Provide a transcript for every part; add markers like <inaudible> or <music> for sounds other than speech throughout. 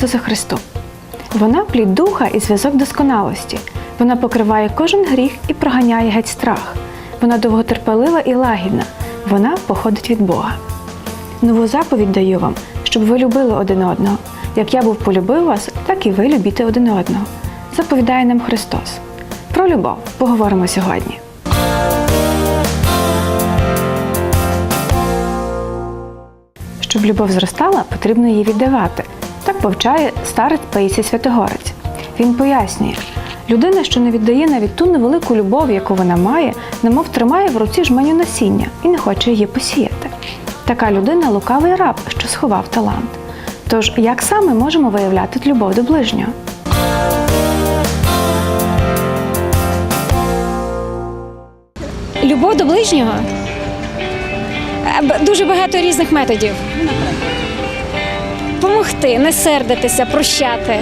Ісусу Христу. Вона плід духа і зв'язок досконалості. Вона покриває кожен гріх і проганяє геть страх. Вона довготерпелива і лагідна. Вона походить від Бога. Нову заповідь даю вам, щоб ви любили один одного. Як я був полюбив вас, так і ви любіте один одного. Заповідає нам Христос. Про любов поговоримо сьогодні. Щоб любов зростала, потрібно її віддавати. Так повчає старець Паїсій Святогорець. Він пояснює, людина, що не віддає навіть ту невелику любов, яку вона має, немов тримає в руці жменю насіння і не хоче її посіяти. Така людина лукавий раб, що сховав талант. Тож, як саме можемо виявляти любов до ближнього? Любов до ближнього. Е, Дуже багато різних методів. Помогти, не сердитися, прощати.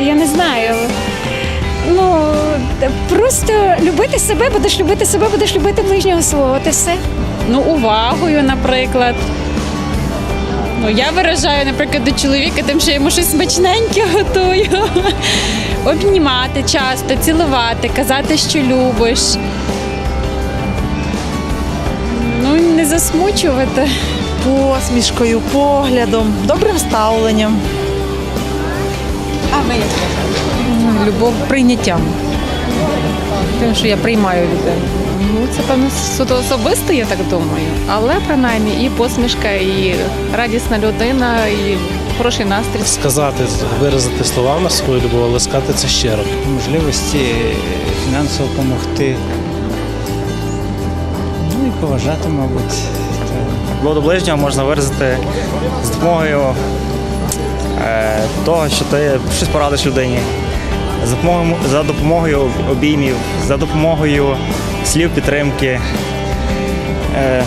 Я не знаю. Ну, просто любити себе, будеш любити себе, будеш любити ближнього свого. І все. Ну, увагою, наприклад. Ну, я виражаю, наприклад, до чоловіка, тим, що йому щось смачненьке готую. <laughs> Обнімати часто, цілувати, казати, що любиш. Ну, не засмучувати. Посмішкою, поглядом, добрим ставленням. А ви Любов прийняттям. Тим, що я приймаю людей. Ну, це певно суто особисто, я так думаю. Але принаймні і посмішка, і радісна людина, і хороший настрій. сказати, виразити словами свою любов, але сказати це щиро. можливості фінансово допомогти. Ну і поважати, мабуть. До ближнього можна виразити з допомогою е, того, що ти щось порадиш людині, за допомогою, за допомогою обіймів, за допомогою слів підтримки, е,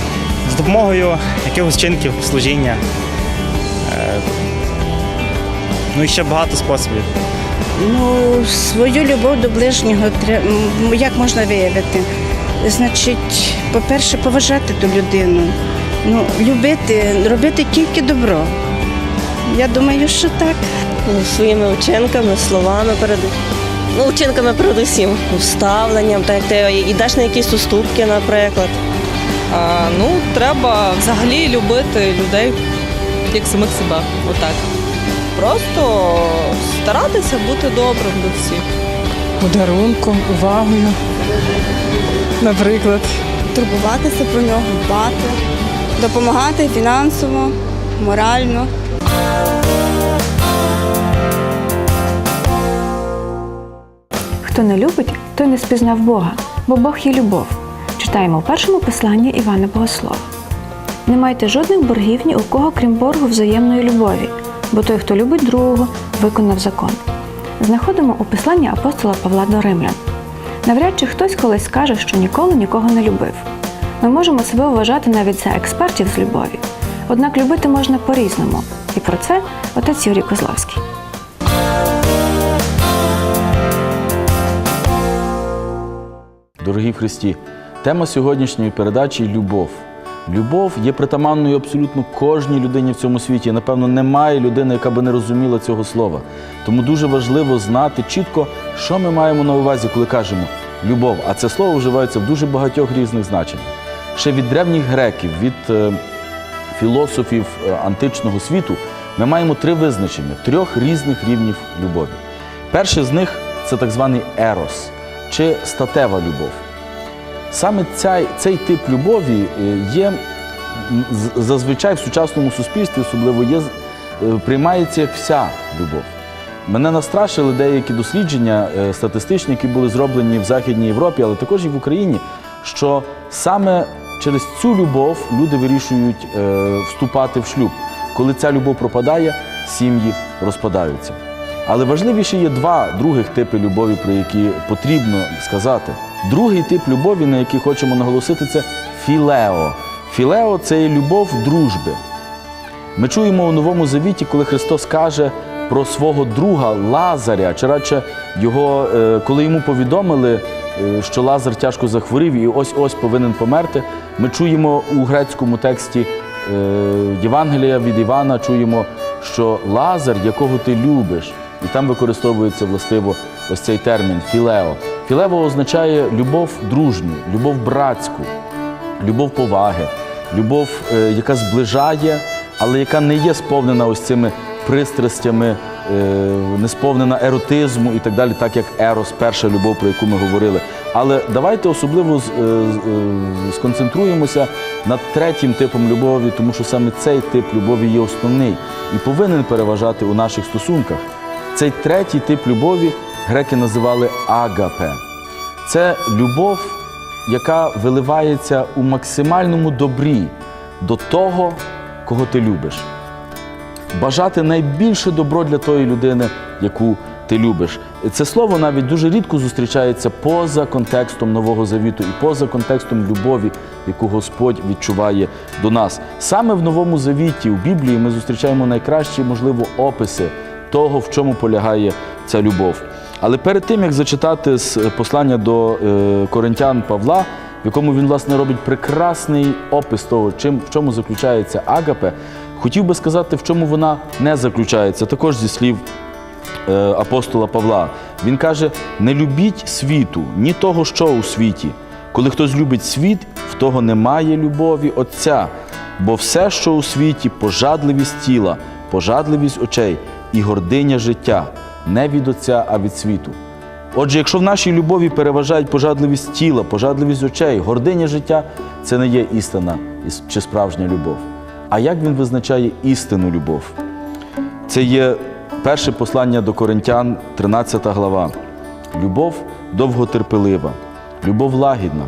з допомогою якихось чинків служіння. Е, ну і ще багато способів. Ну, свою любов до ближнього як можна виявити? Значить, по-перше, поважати ту людину. Ну, любити, робити тільки добро. Я думаю, що так. своїми вчинками, словами перед ну, вчинками передусім, ставленням, так як ти йдеш на якісь уступки, наприклад. А, ну, треба взагалі любити людей як самих себе. Отак. Просто старатися бути добрим до всіх. Подарунком, увагою. Наприклад. Турбуватися про нього, дбати, допомагати фінансово, морально. Хто не любить, той не спізнав Бога, бо Бог є любов. Читаємо в першому посланні Івана Богослова. Не майте жодних боргів ні у кого, крім боргу взаємної любові, бо той, хто любить другого, виконав закон. Знаходимо у посланні апостола Павла до Римлян. Навряд чи хтось колись скаже, що ніколи нікого не любив. Ми можемо себе вважати навіть за експертів з любові. Однак любити можна по-різному. І про це отець Юрій Козловський. Дорогі Христі, тема сьогоднішньої передачі любов. Любов є притаманною абсолютно кожній людині в цьому світі. Напевно, немає людини, яка би не розуміла цього слова. Тому дуже важливо знати чітко, що ми маємо на увазі, коли кажемо любов. А це слово вживається в дуже багатьох різних значеннях. Ще від древніх греків, від е, філософів е, античного світу ми маємо три визначення трьох різних рівнів любові. Перший з них це так званий ерос чи статева любов. Саме цей, цей тип любові е, є зазвичай в сучасному суспільстві, особливо є, приймається як вся любов. Мене настрашили деякі дослідження статистичні, які були зроблені в Західній Європі, але також і в Україні, що саме через цю любов люди вирішують е, вступати в шлюб. Коли ця любов пропадає, сім'ї розпадаються. Але важливіше є два других типи любові, про які потрібно сказати. Другий тип любові, на який хочемо наголосити, це філео. Філео це є любов дружби. Ми чуємо у Новому Завіті, коли Христос каже про свого друга Лазаря, чи радше його, е, коли йому повідомили, що Лазар тяжко захворів і ось ось повинен померти. Ми чуємо у грецькому тексті е, Євангелія від Івана, чуємо, що Лазар, якого ти любиш, і там використовується властиво ось цей термін філео. Філео означає любов дружню, любов братську, любов поваги, любов, е, яка зближає, але яка не є сповнена ось цими пристрастями, е, не сповнена еротизму і так далі, так як ерос, перша любов, про яку ми говорили. Але давайте особливо е, е, сконцентруємося над третім типом любові, тому що саме цей тип любові є основний і повинен переважати у наших стосунках. Цей третій тип любові греки називали агапе. Це любов, яка виливається у максимальному добрі до того, кого ти любиш. Бажати найбільше добро для тої людини, яку ти любиш. Це слово навіть дуже рідко зустрічається поза контекстом Нового Завіту і поза контекстом любові, яку Господь відчуває до нас. Саме в Новому Завіті, у Біблії, ми зустрічаємо найкращі, можливо, описи того, в чому полягає ця любов. Але перед тим, як зачитати з послання до е, коринтян Павла, в якому він, власне, робить прекрасний опис того, в чому заключається агапе, хотів би сказати, в чому вона не заключається, також зі слів е, апостола Павла. Він каже: не любіть світу, ні того, що у світі. Коли хтось любить світ, в того немає любові Отця. Бо все, що у світі, пожадливість тіла, пожадливість очей і гординя життя, не від Отця, а від світу. Отже, якщо в нашій любові переважають пожадливість тіла, пожадливість очей, гординя життя, це не є істина чи справжня любов. А як він визначає істинну любов? Це є перше послання до Коринтян, 13 глава. Любов довготерпелива, любов лагідна,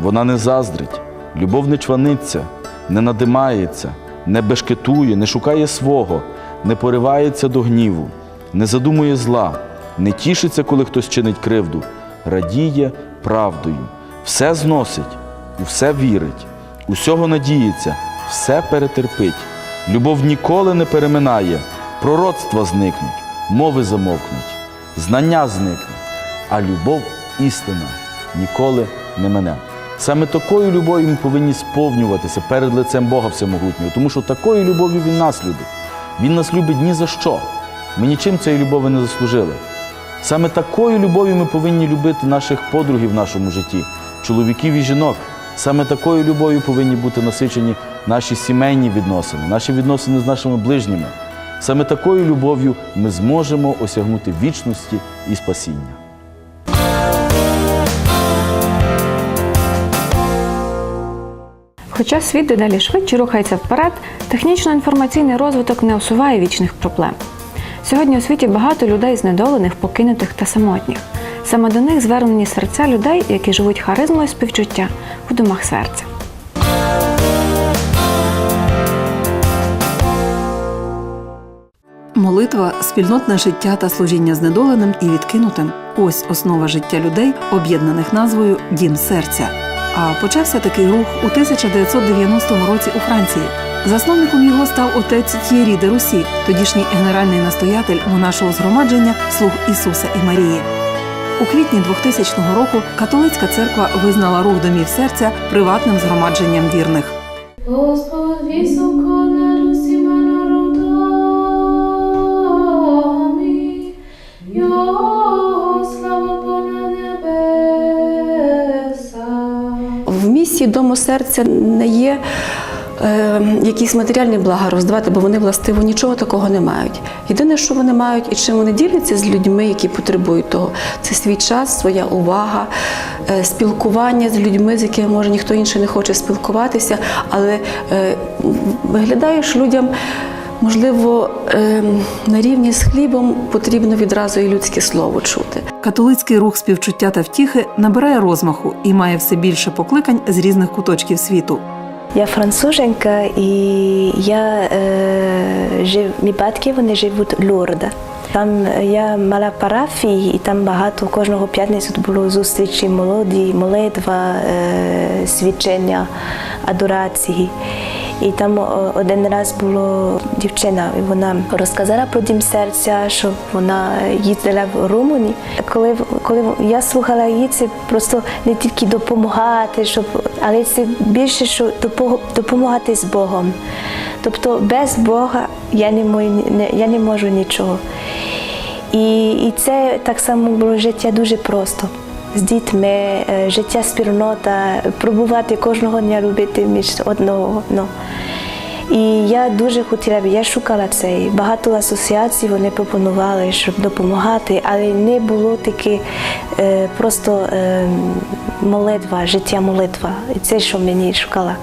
вона не заздрить, любов не чваниться, не надимається, не бешкетує, не шукає свого, не поривається до гніву, не задумує зла, не тішиться, коли хтось чинить кривду, радіє правдою, все зносить, у все вірить, усього надіється, все перетерпить. Любов ніколи не переминає, пророцтва зникнуть, мови замовкнуть, знання зникне, а любов істина ніколи не мене. Саме такою любов'ю ми повинні сповнюватися перед лицем Бога Всемогутнього, тому що такою любов'ю Він нас любить. Він нас любить ні за що. Ми нічим цієї любові не заслужили. Саме такою любов'ю ми повинні любити наших подругів в нашому житті, чоловіків і жінок. Саме такою любов'ю повинні бути насичені наші сімейні відносини, наші відносини з нашими ближніми. Саме такою любов'ю ми зможемо осягнути вічності і спасіння. Хоча світ дедалі швидше рухається вперед, технічно-інформаційний розвиток не усуває вічних проблем. Сьогодні у світі багато людей знедолених, покинутих та самотніх. Саме до них звернені серця людей, які живуть харизмою співчуття у домах серця. Молитва, спільнотне життя та служіння знедоленим і відкинутим ось основа життя людей, об'єднаних назвою Дім серця. А почався такий рух у 1990 році у Франції. Засновником його став отець Т'єрі де Русі, тодішній генеральний настоятель монашого згромадження Слуг Ісуса і Марії. У квітні 2000 року католицька церква визнала рух домів серця приватним згромадженням вірних. Господь високо В Дому серця не є е, якісь матеріальні блага роздавати, бо вони властиво нічого такого не мають. Єдине, що вони мають і чим вони діляться з людьми, які потребують того, це свій час, своя увага, е, спілкування з людьми, з якими може ніхто інший не хоче спілкуватися, але е, виглядаєш людям. Можливо, е, на рівні з хлібом потрібно відразу і людське слово чути. Католицький рух співчуття та втіхи набирає розмаху і має все більше покликань з різних куточків світу. Я француженка і я е, жив, мій батьки вони живуть в. Там я мала парафії, і там багато кожного п'ятницю було зустрічі молоді, молитва, е, свідчення, адорації. І там один раз була дівчина, і вона розказала про дім серця, що вона їздила в Румунії. Коли, коли я слухала її, це просто не тільки допомагати, щоб, але це більше, що допомагати з Богом. Тобто без Бога я не можу, я не можу нічого. І, і це так само було життя дуже просто. З дітьми, е, життя спільнота, пробувати кожного дня любити між одного. Ну. І я дуже хотіла б, я шукала це. Багато асоціацій вони пропонували, щоб допомагати, але не було таке е, просто е, молитва, життя молитва. І це, що мені шукала.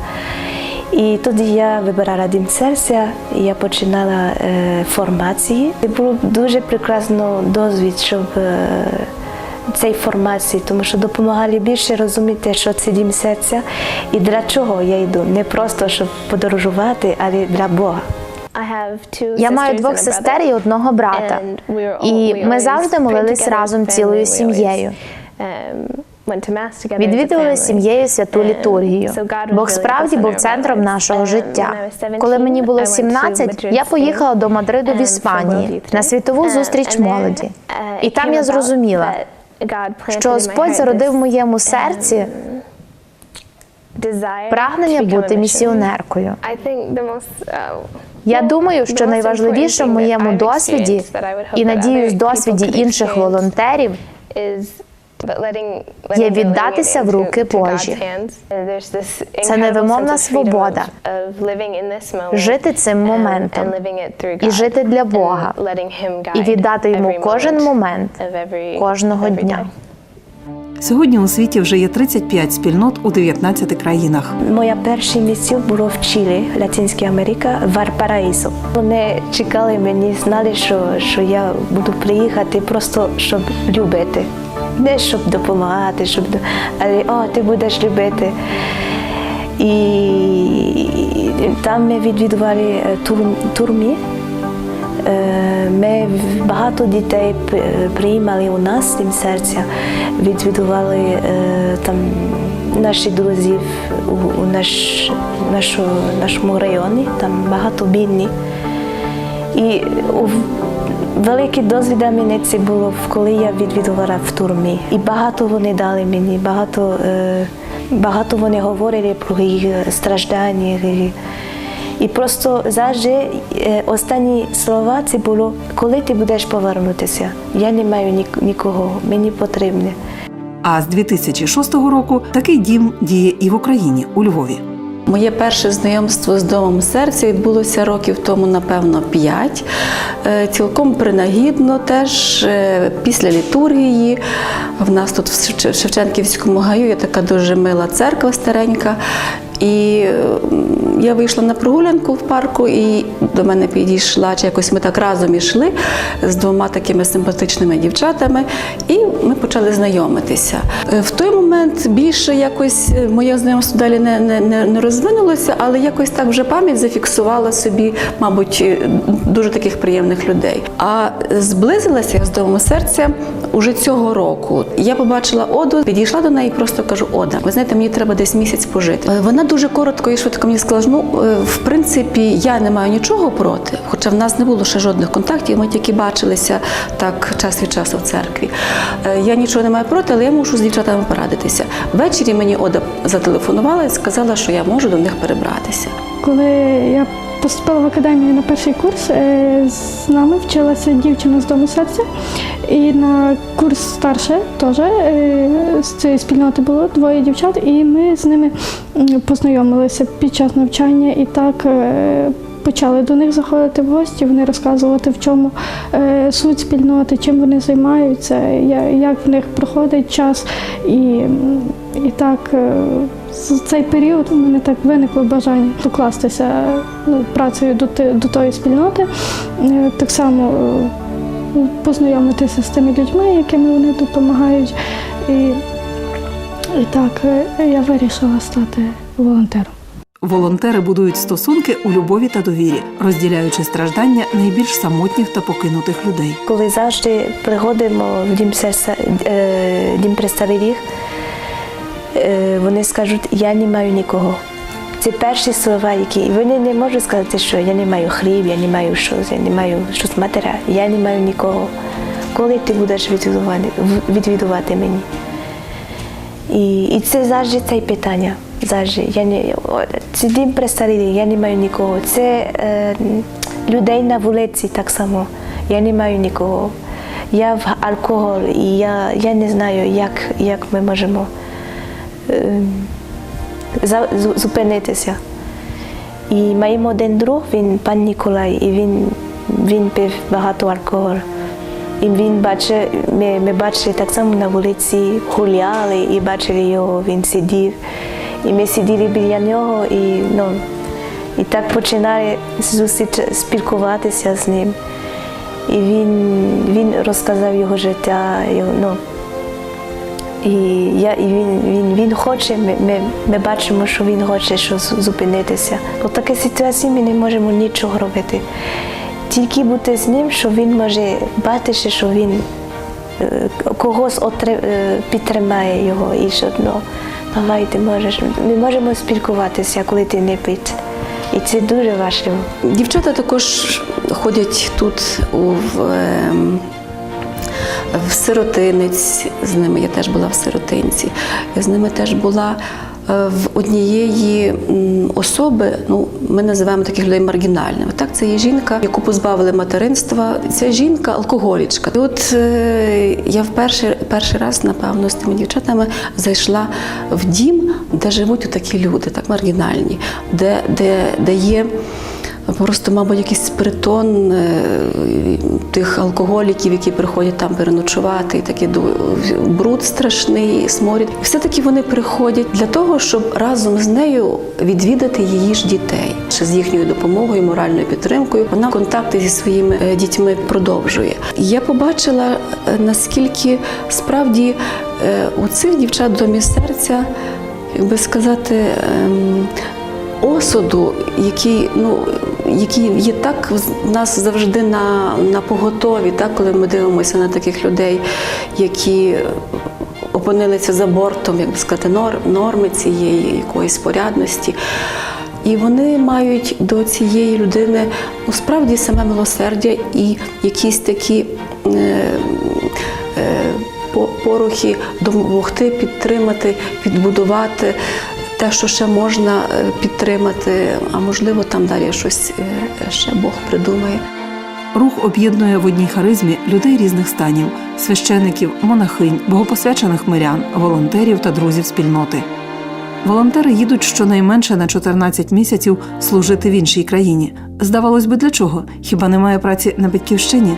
І тоді я вибирала дім серця, і я починала е, формації. Це було дуже прекрасно досвід, щоб е, цій формації, тому що допомагали більше розуміти, що це дім серця і для чого я йду. Не просто щоб подорожувати, але для Бога. Я маю двох сестер і одного брата. І ми завжди молились разом цілою сім'єю. Відвідували сім'єю святу літургію. Бог справді був центром нашого життя. Коли мені було 17, я поїхала до Мадриду в Іспанії на світову зустріч молоді. І там я зрозуміла, що Господь зародив в моєму серці прагнення бути місіонеркою. Я думаю, що найважливіше в моєму досвіді і надіюсь, досвіді інших волонтерів є віддатися в руки Божі. Це невимовна свобода жити цим моментом і жити для Бога, і віддати йому кожен момент кожного дня. Сьогодні у світі вже є 35 спільнот у 19 країнах. Моя перша місія було в Чилі, Латинська Америка, Варпараїсо. Вони чекали мені, знали, що, що я буду приїхати просто щоб любити. Не щоб допомагати, щоб але о, ти будеш любити. І там ми відвідували е, тур- турмі. Е, Ми багато дітей приймали у нас тим серця, відвідували е, там наші друзів у, наш, нашу, нашому районі, там багато бідні. І великий досвід для мене це було, коли я відвідувала в турмі. І багато вони дали мені, багато, е, багато вони говорили про їх страждання. І, і просто завжди е, останні слова це було, коли ти будеш повернутися. Я не маю нікого, мені потрібне. А з 2006 року такий дім діє і в Україні у Львові. Моє перше знайомство з домом серця відбулося років тому, напевно, п'ять. Е, Цілком принагідно, теж е, після літургії. В нас тут в Шевченківському гаю є така дуже мила церква старенька. І я вийшла на прогулянку в парку, і до мене підійшла, чи якось ми так разом ішли з двома такими симпатичними дівчатами, і ми почали знайомитися. Е, В той момент більше якось е, моє знайомство далі не, не, не, розвинулося, але якось так вже пам'ять зафіксувала собі, мабуть, е, дуже таких приємних людей. А зблизилася я з домом серця уже цього року. Я побачила Оду, підійшла до неї і просто кажу: Ода, ви знаєте, мені треба десь місяць пожити. Вона дуже коротко і швидко мені сказала, ну е, в принципі я не маю нічого проти, хоча в нас не було ще жодних контактів. Ми тільки бачилися так час від часу в церкві. Е, Я нічого не маю проти, але я мушу з дівчатами порадитися. Ввечері мені Ода зателефонувала і сказала, що я можу до них перебратися. Коли я поступила в академію на перший курс, е, з нами вчилася дівчина з дому серця. І на курс старше теж е, з цієї спільноти було двоє дівчат, і ми з ними познайомилися під час навчання і так. е, Почали до них заходити в гості, вони розказувати, в чому суть спільноти, чим вони займаються, як в них проходить час. І, і так е, з цей період у мене так виникло бажання докластися ну, працею до, до тої спільноти, Е, так само е, познайомитися з тими людьми, якими вони допомагають. І, і так е, я вирішила стати волонтером. Волонтери будують стосунки у любові та довірі, розділяючи страждання найбільш самотніх та покинутих людей. Коли завжди приходимо в дім серця, е, дім престарілих, е, вони скажуть, я не маю нікого. Це перші слова, які вони не можуть сказати, що я не маю хліб, я не маю щось, я не маю щось матеріальне, я не маю нікого. Коли ти будеш відвідувати, відвідувати мені? І, і це завжди це питання. Завжди. Я не, це дім престарілі, я не маю нікого. Це е, людей на вулиці так само. Я не маю нікого. Я в алкоголь, і я, я не знаю, як, як ми можемо е, зупинитися. І маємо один друг, він пан Ніколай, і він, він пив багато алкоголь. І він бачив, ми, ми бачили так само на вулиці, гуляли і бачили його, він сидів. І ми сиділи біля нього і, ну, і так починали зустріч спілкуватися з ним. І він, він розказав його життя, його, ну, і, я, і він, він, він хоче, ми, ми, ми бачимо, що він хоче що з- зупинитися. У такій ситуації ми не можемо нічого робити. Тільки бути з ним, що він може бачити, що він е, когось е, підтримає його і що ну, давай ти можеш. Ми можемо спілкуватися, коли ти не пить. І це дуже важливо. Дівчата також ходять тут у, в, ем, в сиротинець. З ними я теж була в сиротинці. Я з ними теж була е, в однієї особи, ну, ми називаємо таких людей маргінальними. Так, це є жінка, яку позбавили материнства. Ця жінка алкоголічка. І от е, я вперше перший раз, напевно, з тими дівчатами зайшла в дім, де живуть такі люди, так маргінальні, де, де, де є. Просто, мабуть, якийсь притон е, тих алкоголіків, які приходять там переночувати, і такий бруд страшний, сморід. Все-таки вони приходять для того, щоб разом з нею відвідати її ж дітей. Чи з їхньою допомогою, моральною підтримкою вона контакти зі своїми е, дітьми продовжує. Я побачила, е, наскільки справді у цих дівчат в домі серця, як би сказати, ем, осуду, який, ну, який є так в нас завжди на, на поготові, так, коли ми дивимося на таких людей, які опинилися за бортом, як би сказати, норми цієї якоїсь порядності. І вони мають до цієї людини ну, справді саме милосердя і якісь такі е, е, порухи допомогти, підтримати, підбудувати те, що ще можна е, підтримати, а можливо там далі щось е, ще Бог придумає. Рух об'єднує в одній харизмі людей різних станів: священиків, монахинь, богопосвячених мирян, волонтерів та друзів спільноти. Волонтери їдуть щонайменше на 14 місяців служити в іншій країні. Здавалось би, для чого? Хіба немає праці на батьківщині?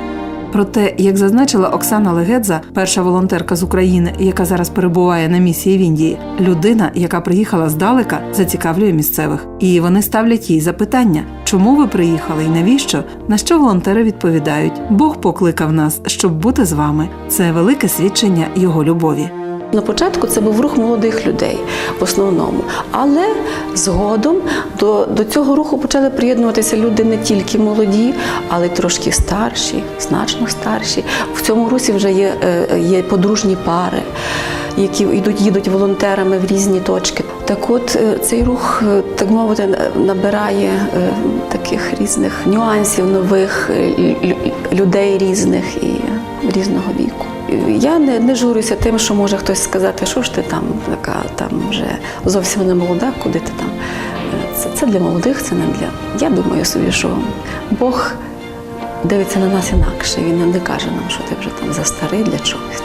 Проте, як зазначила Оксана Легедза, перша волонтерка з України, яка зараз перебуває на місії в Індії, людина, яка приїхала здалека, зацікавлює місцевих. І вони ставлять їй запитання, чому ви приїхали і навіщо? На що волонтери відповідають: Бог покликав нас, щоб бути з вами. Це велике свідчення його любові. На початку це був рух молодих людей в основному, але згодом до, до цього руху почали приєднуватися люди не тільки молоді, але й трошки старші, значно старші. В цьому русі вже є, е, є подружні пари, які йдуть, їдуть волонтерами в різні точки. Так от е, цей рух, е, так мовити, набирає таких різних нюансів, нових лю- лю- людей різних і різного віку. Я не, не журюся тим, що може хтось сказати, що ж ти там така там вже зовсім не молода, куди ти там. Це, це для молодих, це не для. Я думаю собі, що Бог дивиться на нас інакше. Він не каже нам, що ти вже там за старий для чогось.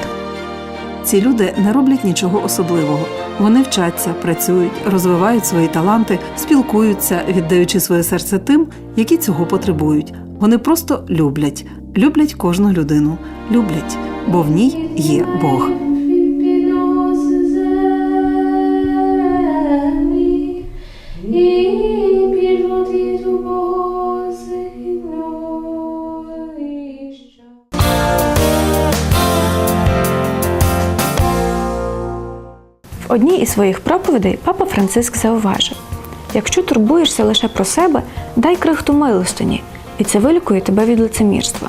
Ці люди не роблять нічого особливого. Вони вчаться, працюють, розвивають свої таланти, спілкуються, віддаючи своє серце тим, які цього потребують. Вони просто люблять, люблять кожну людину, люблять, бо в ній є Бог. В одній із своїх проповідей папа Франциск зауважив: якщо турбуєшся лише про себе, дай крихту милостині, і це вилікує тебе від лицемірства.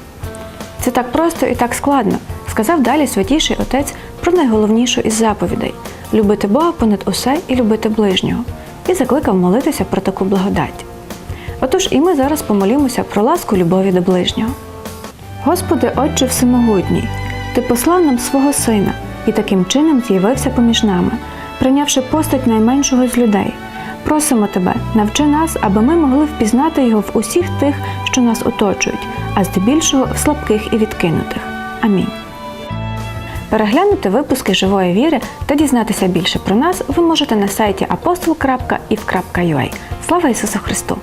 Це так просто і так складно, сказав далі святіший отець про найголовнішу із заповідей любити Бога понад усе і любити ближнього, і закликав молитися про таку благодать. Отож, і ми зараз помолімося про ласку любові до ближнього. Господи, Отче Всемогутній, Ти послав нам свого Сина, і таким чином з'явився поміж нами, прийнявши постать найменшого з людей. Просимо тебе, навчи нас, аби ми могли впізнати його в усіх тих, що нас оточують, а здебільшого в слабких і відкинутих. Амінь. Переглянути випуски живої віри та дізнатися більше про нас ви можете на сайті apostol.if.ua. Слава Ісусу Христу!